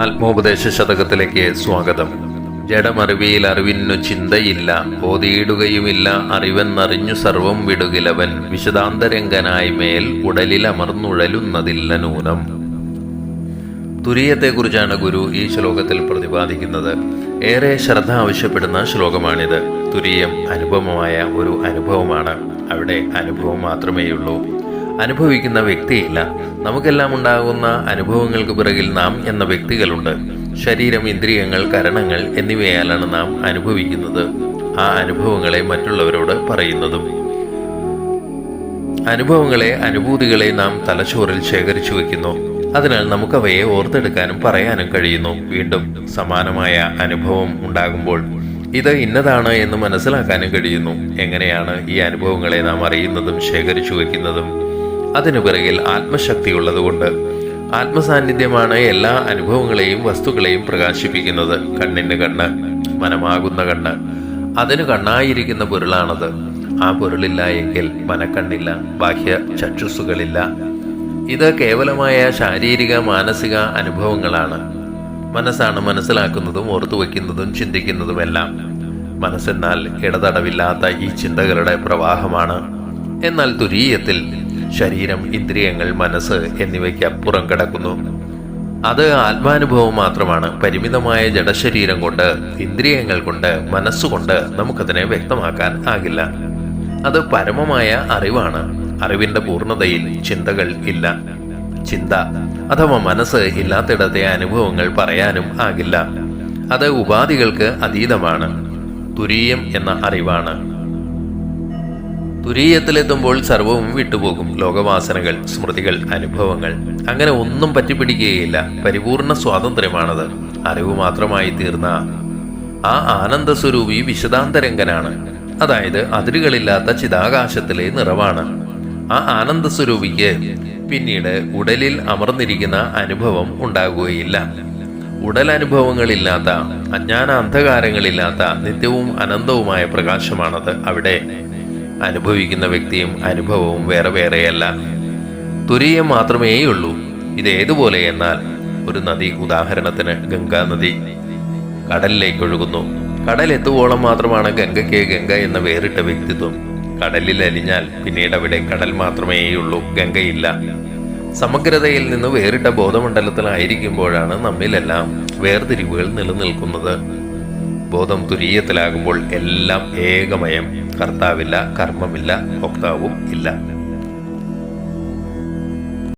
ആത്മോപദേശ ശതകത്തിലേക്ക് സ്വാഗതം. ജഡമറിവിയിൽ അറിവിന്നു ചിന്തയില്ല ബോധിയിടുകയുമില്ല അറിവെന്നറിഞ്ഞു സർവം വിടുകിലവൻ വിശദാന്തരംഗനായി മേൽ ഉടലിൽ അമർന്നുഴലുന്നതില്ല നൂനം തുരീയത്തെക്കുറിച്ചാണ് ഗുരു ഈ ശ്ലോകത്തിൽ പ്രതിപാദിക്കുന്നത്. ഏറെ ശ്രദ്ധ ആവശ്യപ്പെടുന്ന ശ്ലോകമാണിത്. തുരീയം അനുപമമായ ഒരു അനുഭവമാണ്. അവിടെ അനുഭവം മാത്രമേയുള്ളൂ. അനുഭവിക്കുന്ന വ്യക്തിയില്ല. നമുക്കെല്ലാം ഉണ്ടാകുന്ന അനുഭവങ്ങൾക്ക് പിറകിൽ നാം എന്ന വ്യക്തികളുണ്ട്. ശരീരം ഇന്ദ്രിയങ്ങൾ കരണങ്ങൾ എന്നിവയാലാണ് നാം അനുഭവിക്കുന്നത്. ആ അനുഭവങ്ങളെ മറ്റുള്ളവരോട് പറയുന്നതും അനുഭവങ്ങളെ അനുഭൂതികളെ നാം തലച്ചോറിൽ ശേഖരിച്ചു വെക്കുന്നു അതിനാൽ നമുക്കവയെ ഓർത്തെടുക്കാനും പറയാനും കഴിയുന്നു. വീണ്ടും സമാനമായ അനുഭവം ഉണ്ടാകുമ്പോൾ ഇത് ഇന്നതാണ് എന്ന് മനസ്സിലാക്കാനും കഴിയുന്നു. എങ്ങനെയാണ് ഈ അനുഭവങ്ങളെ നാം അറിയുന്നതും ശേഖരിച്ചു വെക്കുന്നതും അതിനു പിറകിൽ ആത്മശക്തിയുള്ളതുകൊണ്ട് ആത്മസാന്നിധ്യമാണ് എല്ലാ അനുഭവങ്ങളെയും വസ്തുക്കളെയും പ്രകാശിപ്പിക്കുന്നത്. കണ്ണിന് കണ്ണ് മനമാകുന്ന കണ്ണ്. അതിന് കണ്ണായിരിക്കുന്ന പൊരുളാണത്. ആ പൊരുളില്ല എങ്കിൽ മനക്കണ്ണില്ല ബാഹ്യ ചക്ഷുസുകളില്ല. ഇത് കേവലമായ ശാരീരിക മാനസിക അനുഭവങ്ങളാണ്. മനസ്സാണ് മനസ്സിലാക്കുന്നതും ഓർത്തുവെക്കുന്നതും ചിന്തിക്കുന്നതുമെല്ലാം. മനസ്സെന്നാൽ ഇടതടവില്ലാത്ത ഈ ചിന്തകളുടെ പ്രവാഹമാണ്. എന്നാൽ തുരീയത്തിൽ ശരീരം ഇന്ദ്രിയങ്ങൾ മനസ്സ് എന്നിവയ്ക്ക് അപ്പുറം കിടക്കുന്നു. അത് ആത്മാനുഭവം മാത്രമാണ്. പരിമിതമായ ജഡശരീരം കൊണ്ട് ഇന്ദ്രിയങ്ങൾ കൊണ്ട് മനസ്സുകൊണ്ട് നമുക്കതിനെ വ്യക്തമാക്കാൻ ആകില്ല. അത് പരമമായ അറിവാണ്. അറിവിന്റെ പൂർണതയിൽ ചിന്തകൾ ഇല്ല. ചിന്ത അഥവാ മനസ്സ് ഇല്ലാത്തിടത്തെ അനുഭവങ്ങൾ പറയാനും ആകില്ല. അത് ഉപാധികൾക്ക് അതീതമാണ്. തുരീയം എന്ന അറിവാണ്. തുരീയത്തിലെത്തുമ്പോൾ സർവവും വിട്ടുപോകും. ലോകവാസനകൾ സ്മൃതികൾ അനുഭവങ്ങൾ. അങ്ങനെ ഒന്നും പറ്റിപ്പിടിക്കുകയില്ല. പരിപൂർണ സ്വാതന്ത്ര്യമാണത്. അറിവ് മാത്രമായി തീർന്ന ആ ആനന്ദ സ്വരൂപി വിശദാന്തരംഗനാണ്. അതായത് അതിരുകളില്ലാത്ത ചിതാകാശത്തിലെ നിറവാണ്. ആ ആനന്ദ സ്വരൂപിക്ക് പിന്നീട് ഉടലിൽ അമർന്നിരിക്കുന്ന അനുഭവം ഉണ്ടാകുകയില്ല. ഉടലനുഭവങ്ങളില്ലാത്ത അജ്ഞാന അന്ധകാരങ്ങളില്ലാത്ത നിത്യവും അനന്തവുമായ പ്രകാശമാണത് അവിടെ. അനുഭവിക്കുന്ന വ്യക്തിയും അനുഭവവും വേറെ വേറെയല്ല. തുരീയം മാത്രമേയുള്ളൂ. ഇത് ഏതുപോലെ എന്നാൽ ഒരു നദി ഉദാഹരണത്തിന് ഗംഗാ നദി കടലിലേക്ക് ഒഴുകുന്നു. കടൽ എത്തുവോളം മാത്രമാണ് ഗംഗയ്ക്ക് ഗംഗ എന്ന വേറിട്ട വ്യക്തിത്വം. കടലിൽ അലിഞ്ഞാൽ പിന്നീട് അവിടെ കടൽ മാത്രമേയുള്ളൂ ഗംഗയില്ല. സമഗ്രതയിൽ നിന്ന് വേറിട്ട ബോധമണ്ഡലത്തിലായിരിക്കുമ്പോഴാണ് നമ്മിലെല്ലാം വേർതിരിവുകൾ നിലനിൽക്കുന്നത്. ബോധം തുരീയത്തിലാകുമ്പോൾ എല്ലാം ഏകമയം. കർത്താവില്ല കർമ്മമില്ല ഭോക്താവും ഇല്ല.